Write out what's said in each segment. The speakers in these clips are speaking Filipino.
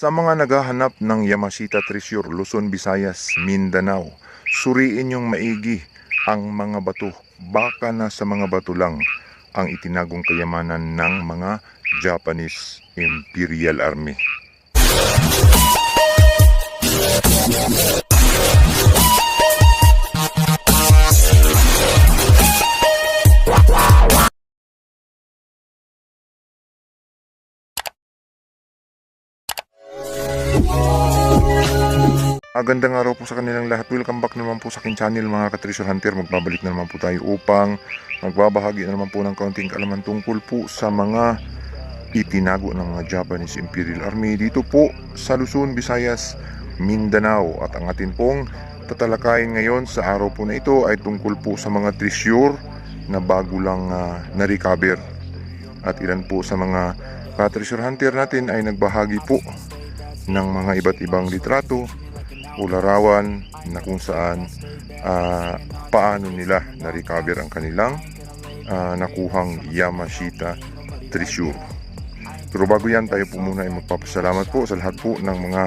Sa mga naghahanap ng Yamashita Treasure, Luzon, Visayas, Mindanao, suriin yung maigi ang mga bato. Baka na sa mga bato lang ang itinagong kayamanan ng mga Japanese Imperial Army. Magandang araw po sa kanilang lahat. Welcome back naman po sa aking channel mga ka-treasure hunter. Magbabalik na naman po tayo upang magbabahagi na naman po ng kaunting kaalaman tungkol po sa mga itinago ng mga Japanese Imperial Army dito po sa Luzon, Visayas, Mindanao. At ang atin pong tatalakayin ngayon sa araw po na ito ay tungkol po sa mga treasure na bago lang ah, na-recover. At ilan po sa mga ka-treasure hunter natin ay nagbahagi po ng mga iba't ibang litrato o larawan na kung saan ah, paano nila na-recover ang kanilang ah, nakuhang Yamashita treasure. Pero bago yan, tayo po muna ay magpapasalamat po sa lahat po ng mga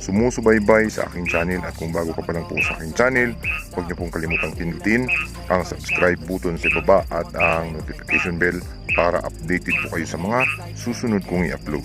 sumusubaybay sa aking channel at kung bago ka pa lang po sa aking channel, huwag niyo pong kalimutang pindutin ang subscribe button sa baba at ang notification bell para updated po kayo sa mga susunod kong i-upload.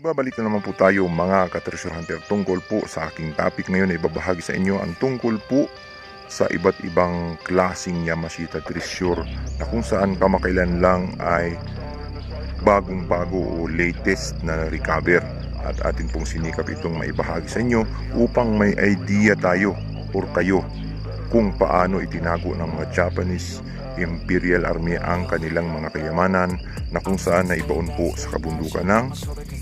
Magbabalik na naman po tayo mga ka-treasure hunter. Tungkol po sa aking topic ngayon ay babahagi sa inyo ang tungkol po sa iba't ibang klasing Yamashita treasure na kung saan kamakailan lang ay bagong bago o latest na recover. At atin pong sinikap itong maibahagi sa inyo upang may idea tayo or kayo kung paano itinago ng mga Japanese Imperial Army ang kanilang mga kayamanan na kung saan na ibaon po sa kabundukan ng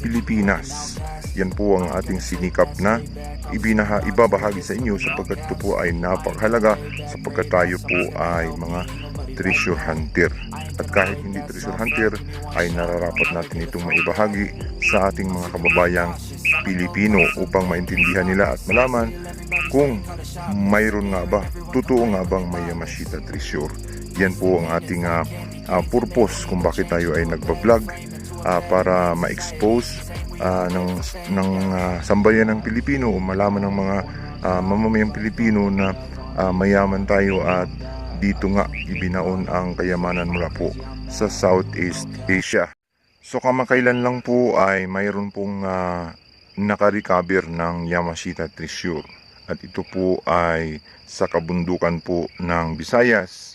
Pilipinas. Yan po ang ating sinikap na ibinaha, ibabahagi sa inyo sapagkat ito po ay napakahalaga sapagkat tayo po ay mga treasure hunter. At kahit hindi treasure hunter, ay nararapat natin itong maibahagi sa ating mga kababayang Pilipino upang maintindihan nila at malaman kung mayroon nga ba, totoo nga bang may Yamashita treasure. Yan po ang ating ah, ah, purpose kung bakit tayo ay nagbablog ah, para ma-expose ah, ng, ng ah, sambayan ng Pilipino o malaman ng mga ah, mamamayang Pilipino na ah, mayaman tayo at dito nga ibinaon ang kayamanan mula po sa Southeast Asia. So kamakailan lang po ay mayroon pong ah, nakarecover ng Yamashita Treasure. At ito po ay sa kabundukan po ng Visayas.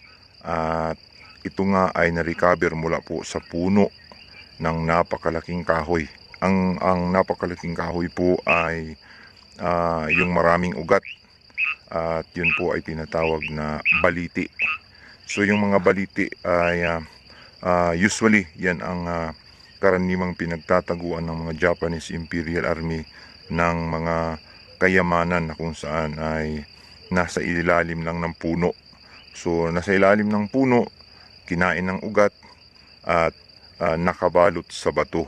At ito nga ay na-recover mula po sa puno ng napakalaking kahoy. Ang, ang napakalaking kahoy po ay ah, yung maraming ugat. At yun po ay tinatawag na baliti. So yung mga baliti ay ah, ah, usually yan ang ah, karaniwang pinagtataguan ng mga Japanese Imperial Army ng mga kayamanan na kung saan ay nasa ilalim lang ng puno. So nasa ilalim ng puno, kinain ng ugat at ah, nakabalot sa bato.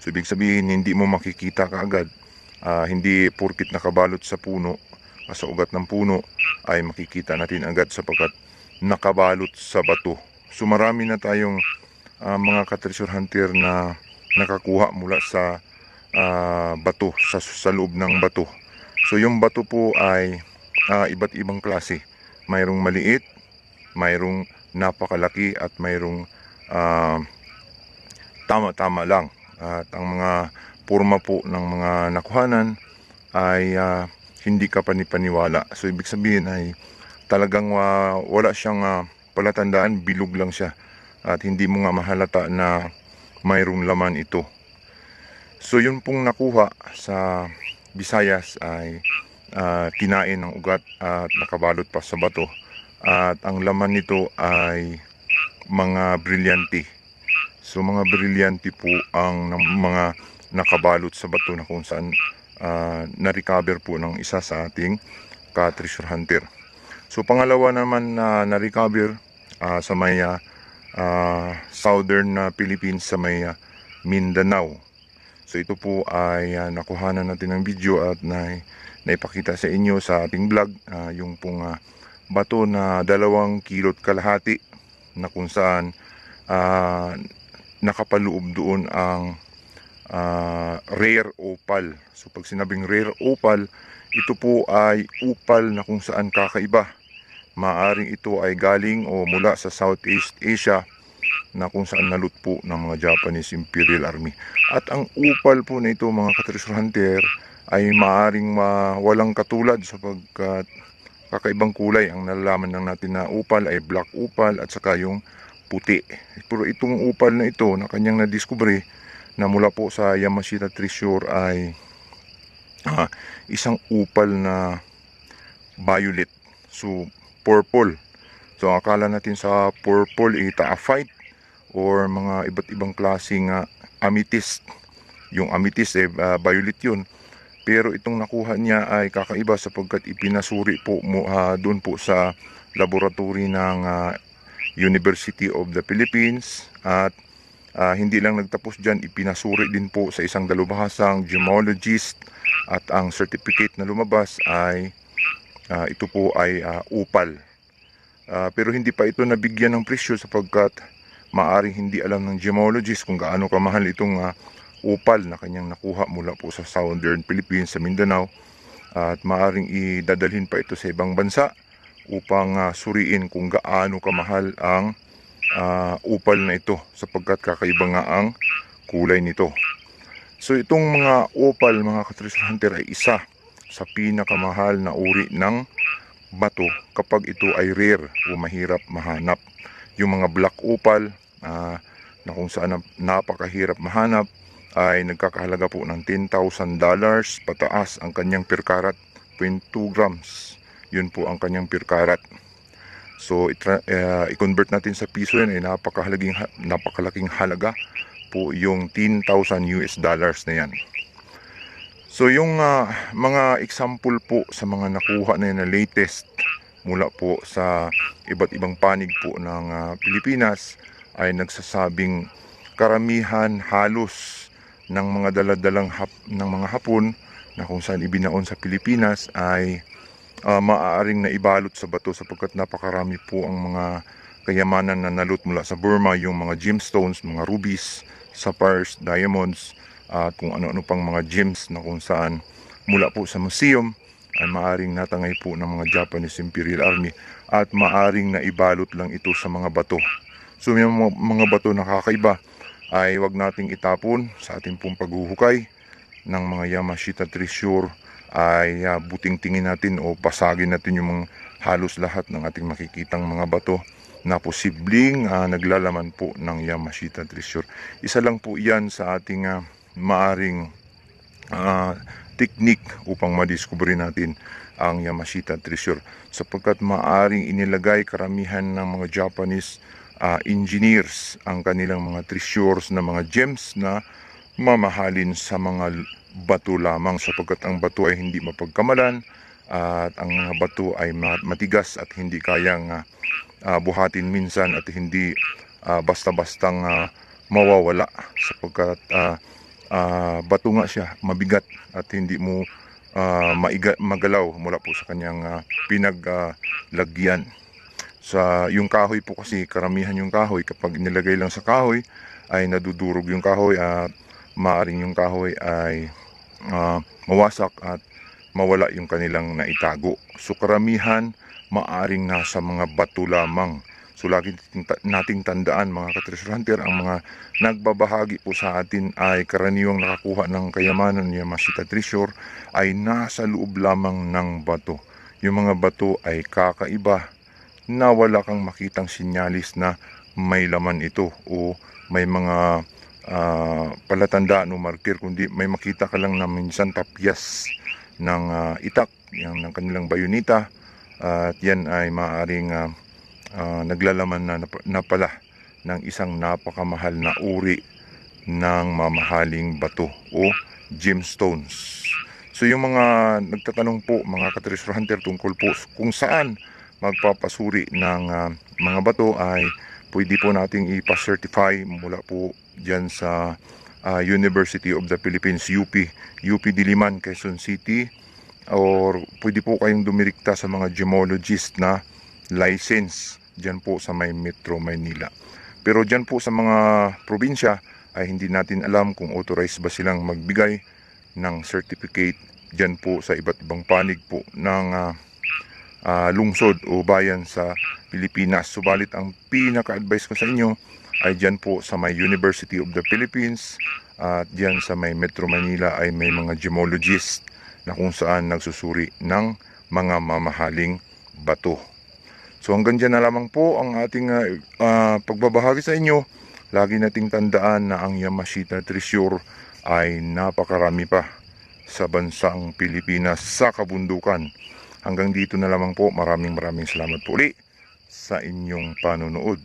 So ibig sabihin hindi mo makikita kaagad, ah, hindi porkit nakabalot sa puno, ah, sa ugat ng puno ay makikita natin agad sapagkat nakabalot sa bato. So marami na tayong ah, mga ka-treasure hunter na nakakuha mula sa ah, bato, sa, sa loob ng bato. So yung bato po ay ah, iba't ibang klase. Mayroong maliit, mayroong napakalaki at mayroong ah, tama-tama lang. At ang mga forma po ng mga nakuhanan ay ah, hindi ka panipaniwala. So ibig sabihin ay talagang ah, wala siyang ah, palatandaan, bilog lang siya. At hindi mo nga mahalata na mayroong laman ito. So yun pong nakuha sa Visayas ay ah, kinain ng ugat at nakabalot pa sa bato At ang laman nito ay mga brilyante. So mga brilyante po ang mga nakabalot sa bato na kung saan ah, na-recover po ng isa sa ating ka-treasure hunter. So pangalawa naman na na-recover ah, sa may ah, ah, southern na Philippines sa may ah, Mindanao. So ito po ay ah, nakuhanan natin ng video at na, naipakita sa inyo sa ating vlog ah, yung pong ah, bato na dalawang kilot kalahati na kung saan ah, nakapaloob doon ang ah, rare opal. So pag sinabing rare opal, ito po ay upal na kung saan kakaiba. Maaring ito ay galing o mula sa Southeast Asia na kung saan nalut po ng mga Japanese Imperial Army. At ang upal po na ito mga katreasure hunter ay maaring ma walang katulad sapagkat kakaibang kulay ang nalalaman lang natin na upal ay black upal at saka yung puti. Pero itong upal na ito na kanyang nadiskubre na mula po sa Yamashita Treasure ay ah, isang upal na violet. So purple. So akala natin sa purple itaafite or mga iba't ibang klaseng ah, amethyst. Yung amethyst eh ah, violet yun. Pero itong nakuha niya ay kakaiba sapagkat ipinasuri po mo ah, doon po sa laboratory ng ah, University of the Philippines at ah, hindi lang nagtapos dyan, ipinasuri din po sa isang dalubhasang gemologist at ang certificate na lumabas ay ah, ito po ay ah, upal. Ah, pero hindi pa ito nabigyan ng presyo sapagkat maaring hindi alam ng gemologist kung gaano kamahal itong ah, upal na kanyang nakuha mula po sa Southern Philippines sa Mindanao at maaring idadalhin pa ito sa ibang bansa upang ah, suriin kung gaano kamahal ang ah, upal na ito sapagkat kakaiba nga ang kulay nito. So itong mga opal mga katreasure hunter ay isa sa pinakamahal na uri ng bato kapag ito ay rare o mahirap mahanap. Yung mga black opal ah, na kung saan nap- napakahirap mahanap ay nagkakahalaga po ng $10,000 pataas ang kanyang per carat 0.2 grams. Yun po ang kanyang per carat. So eh, i-convert natin sa piso yan ay napakahalagang ha- napakalaking halaga po yung 10,000 US dollars na yan. So yung ah, mga example po sa mga nakuha na yan na latest mula po sa iba't ibang panig po ng ah, Pilipinas ay nagsasabing karamihan halos ng mga daladalang hap, ng mga hapon na kung saan ibinaon sa Pilipinas ay ah, maaaring naibalot sa bato sapagkat napakarami po ang mga kayamanan na nalot mula sa Burma, yung mga gemstones, mga rubies, sapphires, diamonds, at kung ano-ano pang mga gems na kung saan mula po sa museum ay maaring natangay po ng mga Japanese Imperial Army at maaring naibalot lang ito sa mga bato. So yung mga, mga bato na kakaiba ay wag nating itapon sa ating pong paghuhukay ng mga Yamashita Treasure ay ah, buting tingin natin o pasagin natin yung mga halos lahat ng ating makikitang mga bato na posibleng ah, naglalaman po ng Yamashita Treasure. Isa lang po yan sa ating ah, maaring ah, technique upang madiskubre natin ang Yamashita Treasure sapagkat maaring inilagay karamihan ng mga Japanese ah, engineers ang kanilang mga treasures na mga gems na mamahalin sa mga bato lamang sapagkat ang bato ay hindi mapagkamalan at ang bato ay ma- matigas at hindi kayang ah, ah, buhatin minsan at hindi ah, basta-bastang ah, mawawala sapagkat ah, ah, bato nga siya mabigat at hindi mo ah, maiga, magalaw mula po sa kanyang ah, pinaglagyan sa yung kahoy po kasi karamihan yung kahoy kapag nilagay lang sa kahoy ay nadudurog yung kahoy at maaring yung kahoy ay ah, mawasak at mawala yung kanilang naitago. So karamihan maaring nasa mga bato lamang. So lagi nating ta- nating tandaan mga katreasure hunter ang mga nagbabahagi po sa atin ay karaniwang nakakuha ng kayamanan ni Yamashita Treasure ay nasa loob lamang ng bato. Yung mga bato ay kakaiba na wala kang makitang sinyalis na may laman ito o may mga ah, palatandaan o marker kundi may makita ka lang na minsan tapyas ng ah, itak yan ng kanilang bayonita at yan ay maaaring ah, ah, naglalaman na, na, pala ng isang napakamahal na uri ng mamahaling bato o gemstones. So yung mga nagtatanong po mga ka-treasure hunter tungkol po kung saan magpapasuri ng ah, mga bato ay pwede po nating ipa-certify mula po dyan sa ah, University of the Philippines UP UP Diliman Quezon City or pwede po kayong dumirikta sa mga gemologist na license dyan po sa may Metro Manila. Pero dyan po sa mga probinsya ay hindi natin alam kung authorized ba silang magbigay ng certificate dyan po sa iba't ibang panig po ng ah, ah, lungsod o bayan sa Pilipinas. Subalit ang pinaka-advice ko sa inyo ay dyan po sa may University of the Philippines at dyan sa may Metro Manila ay may mga gemologist na kung saan nagsusuri ng mga mamahaling bato. So hanggang dyan na lamang po ang ating ah, ah, pagbabahagi sa inyo. Lagi nating tandaan na ang Yamashita Treasure ay napakarami pa sa bansang Pilipinas sa kabundukan. Hanggang dito na lamang po. Maraming maraming salamat po uli sa inyong panonood.